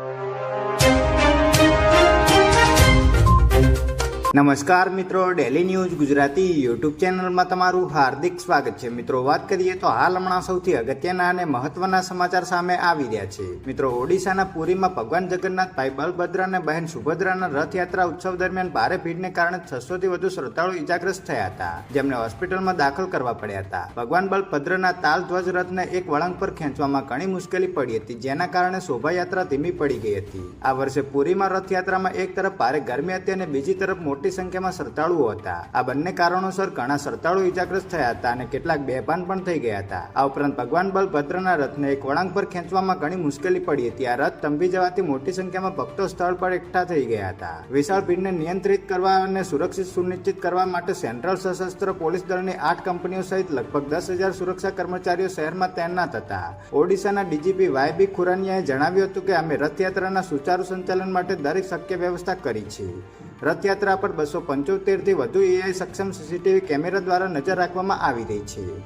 you. નમસ્કાર મિત્રો daily news Gujarati YouTube ચેનલમાં તમારું હાર્દિક સ્વાગત છે. મિત્રો, વાત કરીએ તો હાલ હમણાં સૌથી અગત્યના અને મહત્વના સમાચાર સામે આવી રહ્યા છે. મિત્રો, ઓડિશાના પુરીમાં ભગવાન જગન્નાથભાઈ બલભદ્ર અને બહેન સુભદ્રાના રથયાત્રા ઉત્સવ દરમિયાન ભારે ભીડને કારણે છસો થી વધુ શ્રદ્ધાળુ ઇજાગ્રસ્ત થયા હતા. જેમને હોસ્પિટલમાં દાખલ કરવા પડ્યા હતા. ભગવાન બલભદ્રના તાલ ધ્વજ રથને એક વળાંક પર ખેંચવામાં ઘણી મુશ્કેલી પડી હતી, જેના કારણે શોભાયાત્રા ધીમી પડી ગઈ હતી. આ વર્ષે પુરીમાં રથયાત્રામાં એક તરફ ભારે ગરમી હતી અને બીજી તરફ મોટી સંખ્યામાં શ્રદ્ધાળુઓ હતા. આ બંને કારણોસર ઘણા શ્રદ્ધાળુ ઇજાગ્રસ્ત થયા હતા અને કેટલાક બેભાન પણ થઈ ગયા હતા. આ ઉપરાંત ભગવાન બલભદ્રના રથને એક વળાંક પર ખેંચવામાં ઘણી મુશ્કેલી પડી હતી. આ રથ તંબી જવાથી મોટી સંખ્યામાં ભક્તો સ્થળ પર એકઠા થઈ ગયા હતા. વિશાળ ભીડને નિયંત્રિત કરવા અને સુરક્ષિત સુનિશ્ચિત કરવા માટે સેન્ટ્રલ સશસ્ત્ર પોલીસ દળની આઠ કંપનીઓ સહિત લગભગ દસ હજાર સુરક્ષા કર્મચારીઓ શહેરમાં તૈનાત હતા. ઓડિશાના ડીજીપી વાયબી ખુરાનિયાએ જણાવ્યું હતું કે અમે રથયાત્રાના સુચારુ સંચાલન માટે દરેક શક્ય વ્યવસ્થા કરી છે. રથયાત્રા પર બસો પંચોતેરથી વધુ એઆઈ સક્ષમ સીસીટીવી કેમેરા દ્વારા નજર રાખવામાં આવી રહી છે.